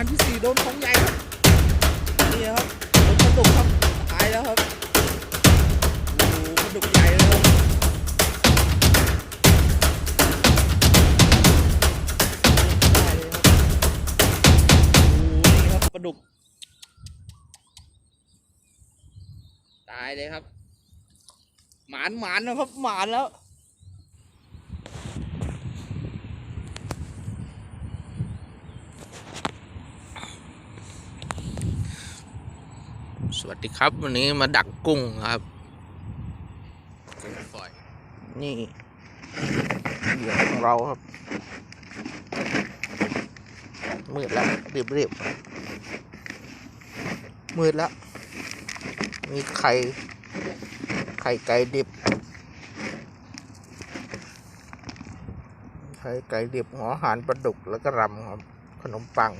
อันที่สี่โดนของใหญ่ครับนี่ครับโดนปลาดุกครับตายแล้วครับโอ้โหปลาดุกใหญ่เลยครับได้เลยครับโอ้โหนี่ครับปลาดุก ตายเลยครับ หมานหมานนะครับหมานแล้ว วัสดีครับ วันนี้มาดักกุ้งครับกุ้งฝอย นี่เหยื่อของเราครับ มืดแล้วรีบรีบมืดแล้ว มีไข่ ไข่ไก่ดิบ ไข่ไก่ดิบหัวหารปลาดุกแล้วก็รำครับ ขนมปัง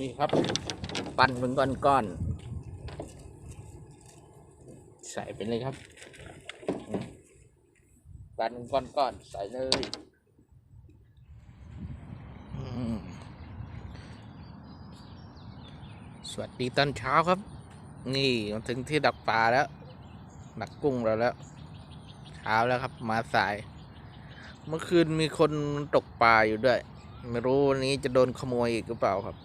นี่ ครับ ปั้นเป็นก้อนๆ ใส่ไปเลยครับอืมปั้นเป็นก้อนๆ ใส่เลยอืมสวัสดีตอนเช้าครับ นี่มาถึงที่ดักปลาแล้วดักกุ้งเราแล้วเช้าแล้วครับ มาสาย เมื่อคืนมีคนตกปลาอยู่ด้วย ไม่รู้วันนี้จะโดนขโมยอีกหรือเปล่าครับ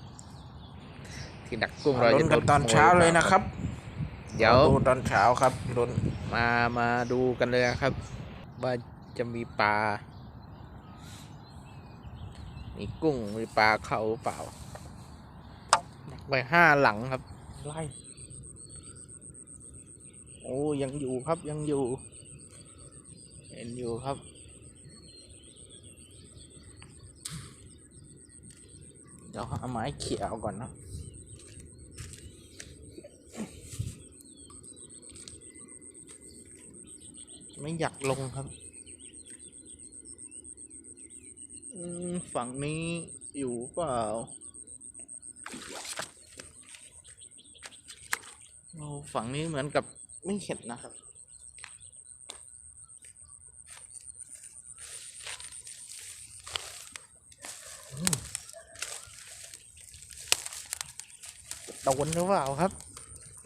ที่ดักกุ้งเราลุ้จะนโดกันนตอนขโมเช้าเลยหอปนะครับเดี๋ยว ดูตอนเช้าครับลุ้นมามาดูกันเลยนะครับ ว่าจะมีปลา มีกุ้ง มีปลาเขาหรือเปล่าดักไปห้าหลังครับ ไล่โอ้ยังอยู่ครับยังอยู่ เห็นอยู่ครับ เดี๋ยวเอาไม้เขี่ยเอาก่อนนะ ไม่อยากลงครับฝั่งนี้อยู่เปล่าโอ้ฝั่งนี้เหมือนกับไม่เห็นนะครับอืมโดนหรือเปล่าครับ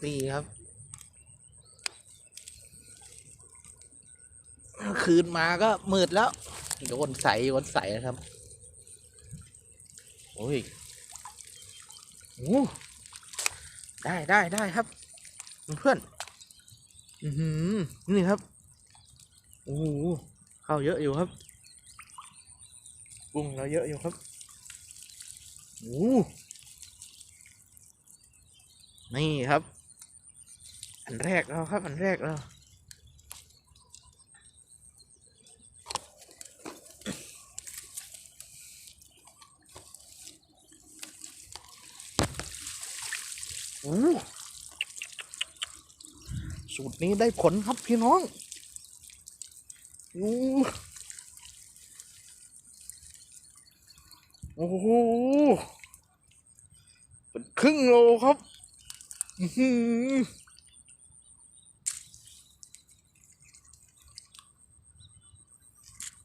นี่ครับ คืนมาก็มืดแล้วโดนใสโดนใสนะครับ โอ้ยโอ้ได้ได้ได้ครับเพื่อนอือหือนี่ครับโอ้โหเข้าเยอะอยู่ครับกุ้งเราเยอะอยู่ครับโอ้นี่ครับ อันแรกแล้วครับ อันแรกแล้ว สูตรนี้ได้ผลครับพี่น้องโอ้โอ้โหเป็นครึ่งโลครับ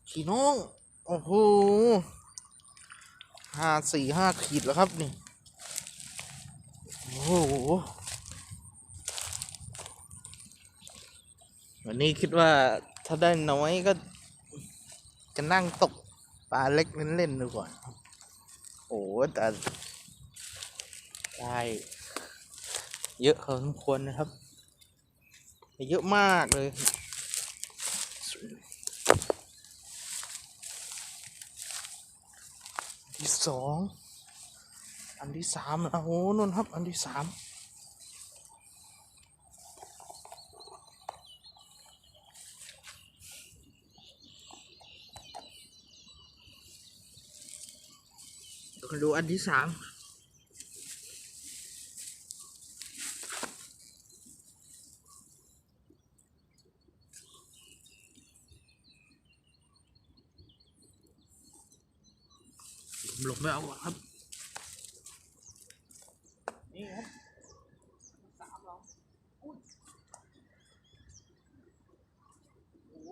พี่น้อง โอ้โหห้าสี่ห้าขีดแล้วครับนี่ ห วันนี้คิดว่าถ้าได้น้อยก็ จะนั่งตกปลาเล็กเล่นๆดูก่อนโอ้แต่ได้เยอะพอสมควรนะครับ เยอะมากเลย ที่สอง อันที่สามนะโอ้โหนนครับ อันที่สามเดี๋ยวดูอันที่สามหลงไปเอาครับ นี่ครับสามเราอุ้ยโอ้โห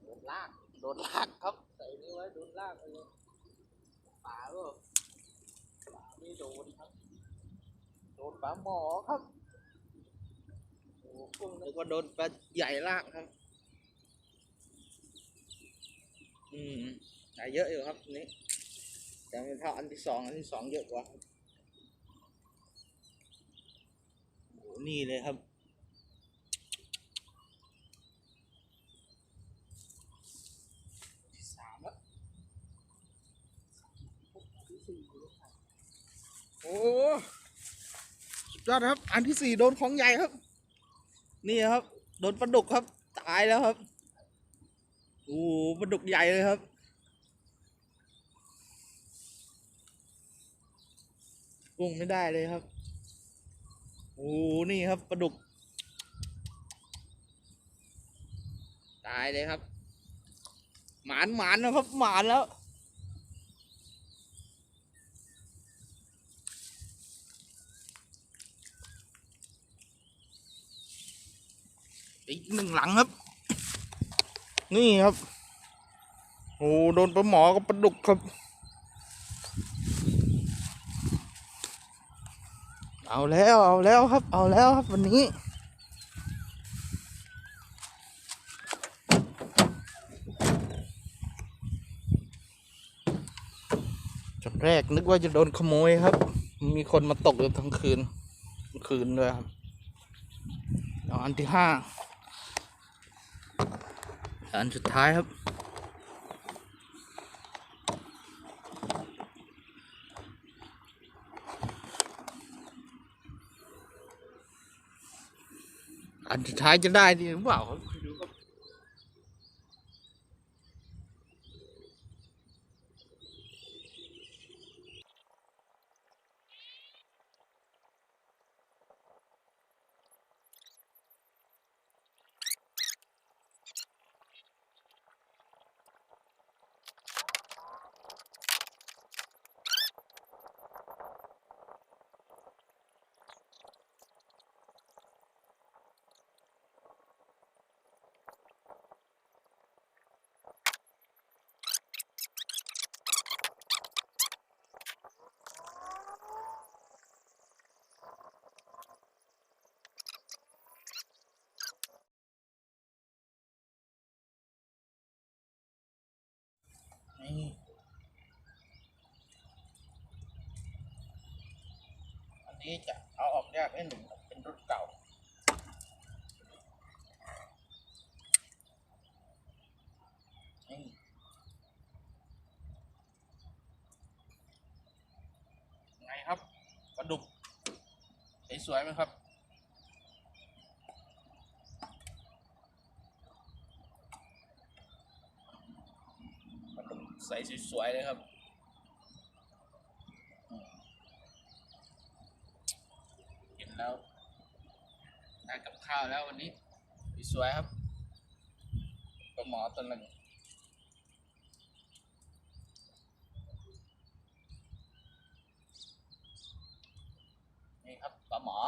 โดนลาก โดนลากครับใส่นี่ไว้โดนลากไปเลยป่าก็ป่าไม่โดนครับ โดนปลาหมอครับโอ้โหกุ้งนึกว่าโดนปลาใหญ่ลากครับ อืมได้เยอะอยู่ครับนี้แต่ไม่เท่าอันที่สองอันที่สองเยอะกว่าโอ้โหนี่เลยครับ ที่สามแล้ว โอ้สุดยอดครับ อันที่สี่โดนของใหญ่ครับ นี่ครับ โดนปลาดุกครับ ตายแล้วครับ โอ้โหปลาดุกใหญ่เลยครับกุ้งไม่ได้เลยครับ โอ้โหนี่ครับปลาดุก ตายเลยครับ หมานหมานนะครับ หมานแล้ว อีกหนึ่งหลังครับ นี่ครับโอ้โหโดนปลาหมอกับปลาดุกครับ เอาแล้วเอาแล้วครับ เอาแล้วครับวันนี้จุดแรกนึกว่าจะโดนขโมยครับ มีคนมาตกอยู่ทั้งคืน คืนด้วยครับ อันที่ห้า อันสุดท้ายครับอันสุดท้ายจะได้ดีหรือเปล่าครับ นี้จะเอาออกยากนิดหนึ่งเป็นรุ่นเก่า ไงครับปลาดุกสวยๆไหมครับปลาดุกใสสวยๆเลยครับอืมเห็นแล้วได้กับ ข้าวแล้ววันนี้สวยครับปลาหมอตัวหนึ่งนี่ครับปลาหมอ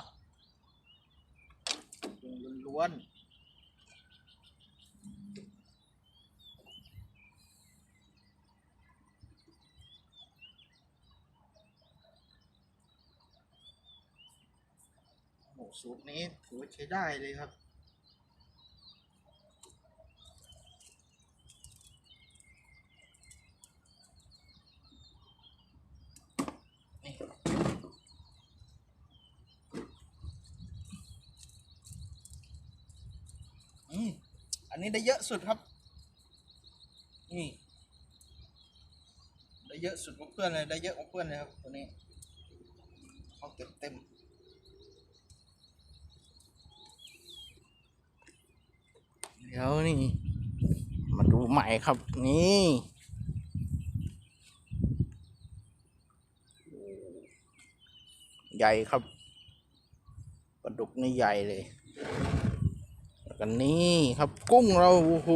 ดุงล้วนๆ โอ้โห สูตรนี้ถือว่าใช้ได้เลยครับนี่อืม อันนี้ได้เยอะสุดครับ นี่ ได้เยอะสุดกว่าเพื่อนเลย ได้เยอะกว่าเพื่อนเลยครับ ตัวนี้เขาเต็มเต็ม เดี๋ยวนี่ มาดูใหม่ครับนี่ใหญ่ครับปลาดุกนี่ใหญ่เลยแล้วกันนี่ครับกุ้งเราโอ้โห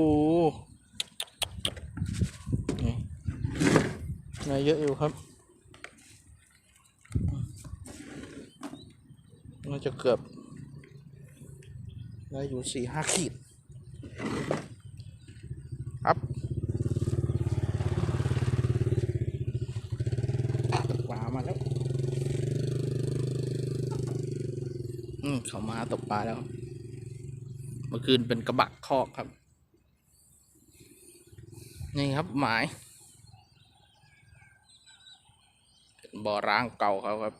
นี่เยอะอยู่ครับน่าจะเกือบได้อยู่สี่ห้าขีด ครับตกปลามาแล้ว อืม เขามาตกปลาแล้ว เมื่อคืนเป็นกระบะคอกครับ นี่ครับหมายเป็นบ่อร้างเก่าเขาครับ